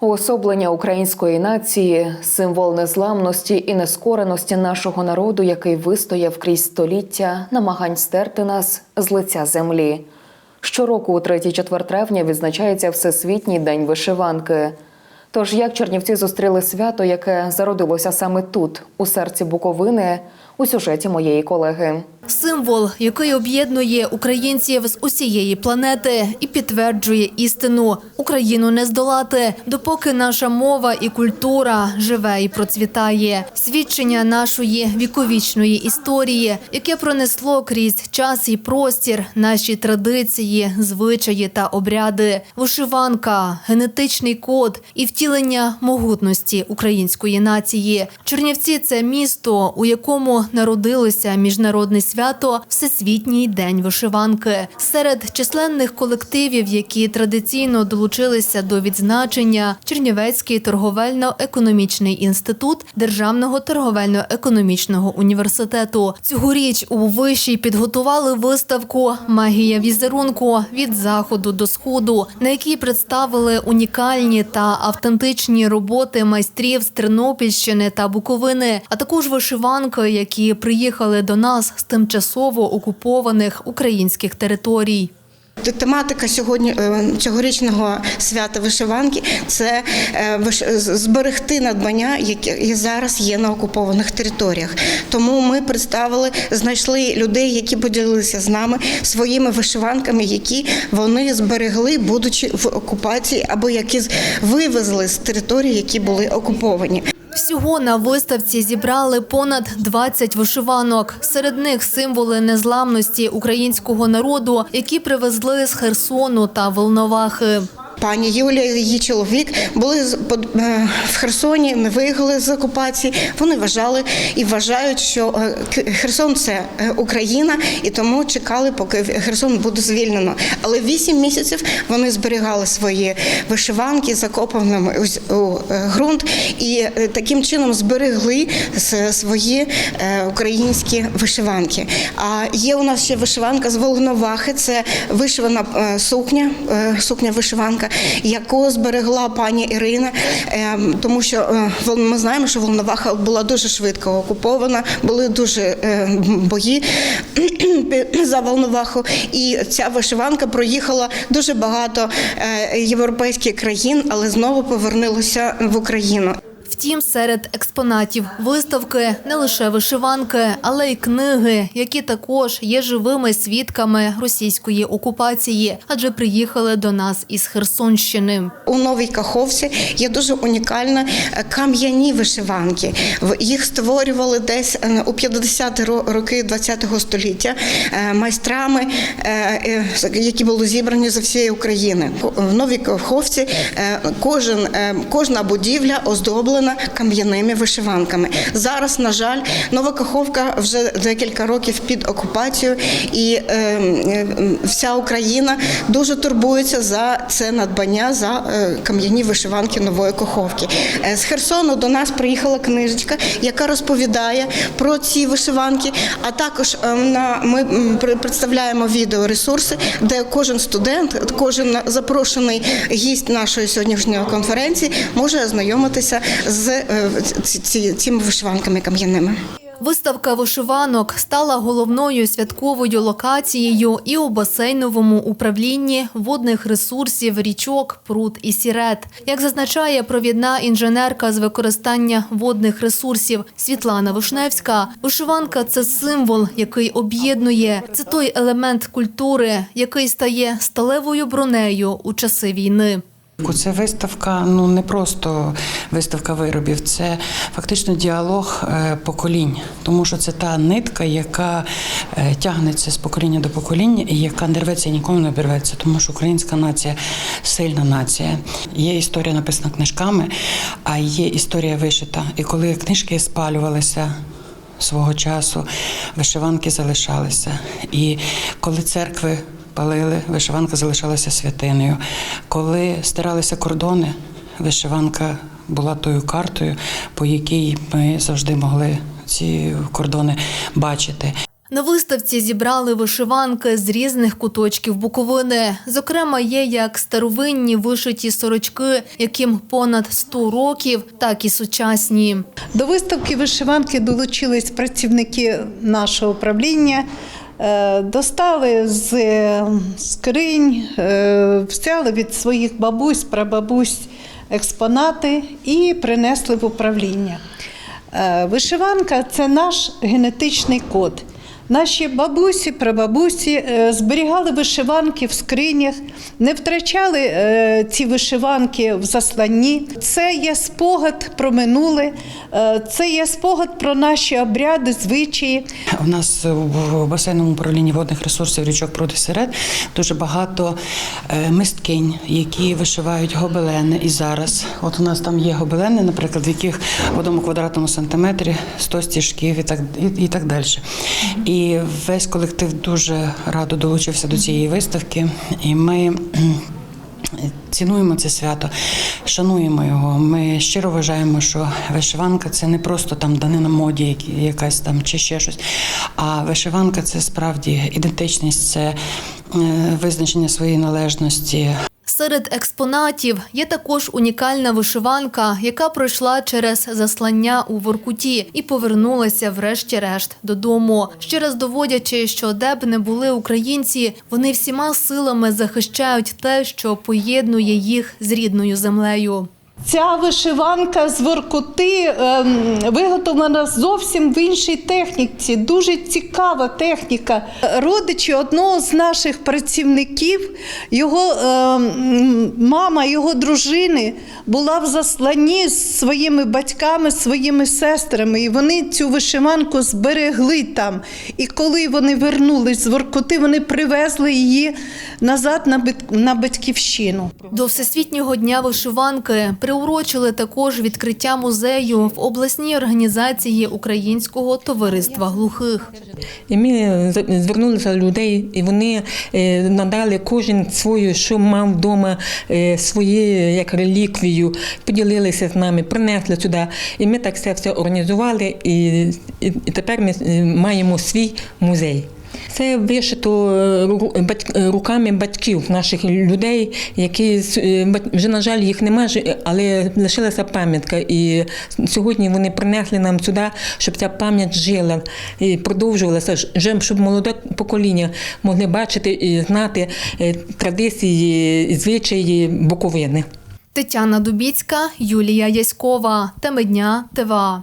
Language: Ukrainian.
Уособлення української нації, символ незламності і нескореності нашого народу, який вистояв крізь століття намагань стерти нас з лиця землі. Щороку у 3-4 травня відзначається Всесвітній день вишиванки. Тож як чернівці зустріли свято, яке зародилося саме тут, у серці Буковини, у сюжеті моєї колеги. Символ, який об'єднує українців з усієї планети і підтверджує істину Україну не здолати, допоки наша мова і культура живе і процвітає. Свідчення нашої віковічної історії, яке пронесло крізь час і простір, наші традиції, звичаї та обряди, вишиванка, генетичний код і втілення могутності української нації. Чернівці це місто, у якому народилося міжнародне свято Всесвітній день вишиванки. Серед численних колективів, які традиційно долучилися до відзначення, Чернівецький торговельно-економічний інститут Державного торговельно-економічного університету. Цьогоріч у виші підготували виставку Магія візерунку від заходу до сходу, на якій представили унікальні та автентичні роботи майстрів з Тернопільщини та Буковини, а також вишиванки, які приїхали до нас з тимчасово окупованих українських територій. Тематика сьогодні е, цьогорічного свята вишиванки це е, зберегти надбання, які зараз є на окупованих територіях. Тому ми представили, знайшли людей, які поділилися з нами своїми вишиванками, які вони зберегли, будучи в окупації, або які вивезли з територій, які були окуповані. Всього на виставці зібрали понад 20 вишиванок. Серед них символи незламності українського народу, які привезли з Херсону та Волновахи. Пані Юлія її чоловік були е, в Херсоні, не виїхали з окупації. Вони вважали і вважають, що е, Херсон це е, Україна, і тому чекали, поки Херсон буде звільнено. Але вісім місяців вони зберігали свої вишиванки, закопаними у ґрунт, і таким чином зберегли свої українські вишиванки. А є у нас ще вишиванка з Волновахи. Це вишивана сукня, е, вишиванка, зберегла пані Ірина, е, тому що е, ми знаємо, що Волноваха була дуже швидко окупована, були дуже е, бої за Волноваху. І ця вишиванка проїхала дуже багато е, європейських країн, але знову повернулася в Україну. Втім, серед експонатів виставки не лише вишиванки, але й книги, які також є живими свідками російської окупації, адже приїхали до нас із Херсонщини. У Новій Каховці є дуже унікальні е, кам'яні вишиванки. Їх створювали десь е, у 50-ті роки ХХ століття е, майстрами, які були зібрані з всієї України. В Новій Каховці кожен, кожна будівля оздоблена кам'яними вишиванками. Зараз, на жаль, Нова Каховка вже декілька років під окупацією, і е, вся Україна дуже турбується за це надбання за е, кам'яні вишиванки нової Каховки. Е, З Херсону до нас приїхала книжечка, яка розповідає про ці вишиванки. А також е, на ми представляємо відеоресурси, де кожен студент, кожен запрошений гість нашої сьогоднішньої конференції може ознайомитися з е, ці- ці- цими вишиванками кам'яними. Виставка вишиванок стала головною святковою локацією і у басейновому управлінні водних ресурсів річок, пруд і сірет. Як зазначає провідна інженерка з використання водних ресурсів Світлана Вишневська, вишиванка це символ, який об'єднує. Це той елемент культури, який стає сталевою бронею у часи війни. Це виставка, ну не просто виставка виробів, це фактично діалог е, поколінь, тому що це та нитка, яка е, тягнеться з покоління до покоління і яка не рветься і ніколи не обірветься, тому що українська нація сильна нація. Є історія написана книжками, а є історія вишита. І коли книжки спалювалися. Свого часу вишиванки залишалися. І коли церкви палили, вишиванка залишалася святиною. Коли стиралися кордони, вишиванка була тою картою, по якій ми завжди могли ці кордони бачити. На виставці зібрали вишиванки з різних куточків Буковини. Зокрема, є як старовинні вишиті сорочки, яким понад 100 років, так і сучасні. До виставки вишиванки долучились працівники нашого управління. Е, Достали з е, скринь, е, взяли від своїх бабусь, прабабусь експонати і принесли в управління. Вишиванка це наш генетичний код. Наші бабусі, прабабусі е, зберігали вишиванки в скринях, не втрачали е, ці вишиванки в засланні. Це є спогад про минуле, е, це є спогад про наші обряди, звичаї. У нас в басейному управлінні водних ресурсів річок Пруди Серед дуже багато мисткинь, які вишивають гобелени. І зараз, от у нас там є гобелени, наприклад, в яких в одному квадратному сантиметрі 100 стіжків і так, і, і так далі. І весь колектив дуже радо долучився до цієї виставки, і ми. Цінуємо це свято, шануємо його. Ми щиро вважаємо, що вишиванка це не просто там данина моді, якась там чи ще щось. А вишиванка це справді ідентичність, це е, визначення своєї належності, Серед експонатів є також унікальна вишиванка, яка пройшла через заслання у Воркуті і повернулася врешті-решт додому. Ще раз доводячи, що де б не були українці, вони всіма силами захищають те, що поєднує їх з рідною землею. Ця вишиванка з Воркути ем, виготовлена зовсім в іншій техніці. Дуже цікава техніка. Родичі одного з наших працівників, його ем, мама, його дружини була в засланні з своїми батьками, своїми сестрами, і вони цю вишиванку зберегли там. І коли вони вернулись з Воркути, вони привезли її назад на батьківщину. До Всесвітнього дня вишиванки приурочили також відкриття музею в обласній організації Українського товариства глухих. І ми звернулися до людей, і вони е, надали кожен свою, що мав вдома, е, своє як реліквію, поділилися з нами, принесли сюди. І ми так все, все організували, і, і, і тепер ми е, маємо свій музей. Це вишито е, е, руками батьків наших людей, які е, вже, на жаль, їх немає, але лишилася пам'ятка. І сьогодні вони принесли нам сюди, щоб ця пам'ять жила і продовжувалася, щоб молоде покоління могли бачити і знати традиції звичаї Буковини. Тетяна Дубіцька, Юлія Яськова. Теми дня ТВА.